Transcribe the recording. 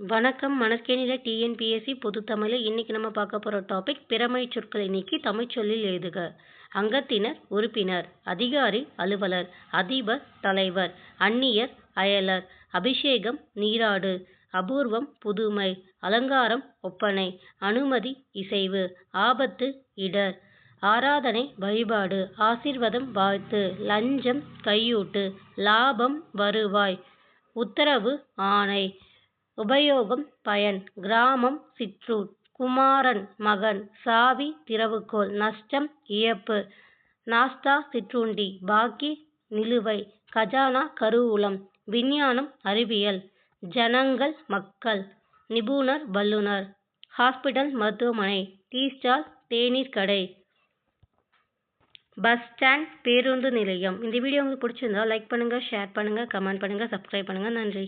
வணக்கம். மனக்கேணில டிஎன்பிஎஸ்சி பொதுத்தமிழில் இன்னைக்கு நம்ம பார்க்க போகிற டாபிக் பிறமை சொற்களை நீக்கி தமிழ்ச்சொல்லில் எழுதுக. அங்கத்தினர் உறுப்பினர் அதிகாரி அலுவலர் அதிபர் தலைவர் அந்நியர் அயலர் அபிஷேகம் நீராடு அபூர்வம் புதுமை அலங்காரம் ஒப்பனை அனுமதி இசைவு ஆபத்து இடர் ஆராதனை வழிபாடு ஆசீர்வாதம் வாழ்த்து லஞ்சம் கையூட்டு லாபம் வருவாய் உத்தரவு ஆணை உபயோகம் பயன். கிராமம் சிற்றூர். குமாரன் மகன். சாவி திறவுகோல். நஷ்டம் இழப்பு நாஸ்தா சிற்றுண்டி. பாக்கி நிலுவை. கஜானா கருவூலம். விஞ்ஞானம் அறிவியல். ஜனங்கள் மக்கள். நிபுணர் வல்லுனர் ஹாஸ்பிட்டல் மருத்துவமனை. டீ ஸ்டால் தேநீர் கடை. பஸ் ஸ்டாண்ட் பேருந்து நிலையம். இந்த வீடியோ உங்களுக்கு பிடிச்சிருந்தா லைக் பண்ணுங்கள் ஷேர் பண்ணுங்கள் கமெண்ட் பண்ணுங்கள் சப்ஸ்கிரைப் பண்ணுங்கள் நன்றி.